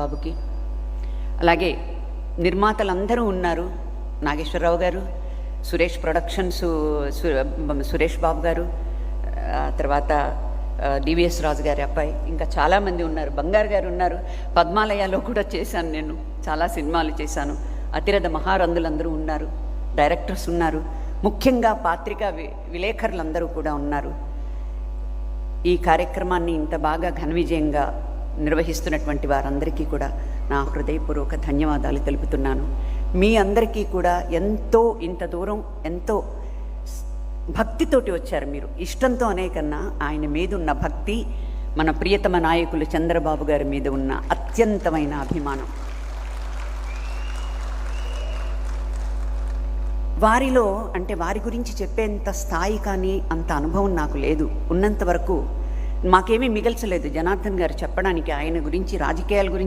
బాబుకి. అలాగే నిర్మాతలందరూ ఉన్నారు. నాగేశ్వరరావు గారు సురేష్ ప్రొడక్షన్స్ సురేష్ బాబు గారు తర్వాత డివిఎస్ రాజు గారి అబ్బాయి ఇంకా చాలామంది ఉన్నారు. బంగారు గారు ఉన్నారు. పద్మాలయాలో కూడా చేశాను నేను. చాలా సినిమాలు చేశాను. అతిరథ మహారందులందరూ ఉన్నారు. డైరెక్టర్స్ ఉన్నారు. ముఖ్యంగా పాత్రికా వి విలేకరులందరూ కూడా ఉన్నారు. ఈ కార్యక్రమాన్ని ఇంత బాగా ఘన విజయంగా నిర్వహిస్తున్నటువంటి వారందరికీ కూడా నా హృదయపూర్వక ధన్యవాదాలు తెలుపుతున్నాను. మీ అందరికీ కూడా ఎంతో ఇంత దూరం ఎంతో భక్తితోటి వచ్చారు మీరు. ఇష్టంతో అనే కన్నా ఆయన మీద ఉన్న భక్తి మన ప్రియతమ నాయకులు చంద్రబాబు గారి మీద ఉన్న అత్యంతమైన అభిమానం. వారిలో అంటే వారి గురించి చెప్పేంత స్థాయి కానీ అంత అనుభవం నాకు లేదు. ఉన్నంత వరకు మాకేమీ మిగల్చలేదు జనార్దన్ గారు చెప్పడానికి ఆయన గురించి రాజకీయాల గురించి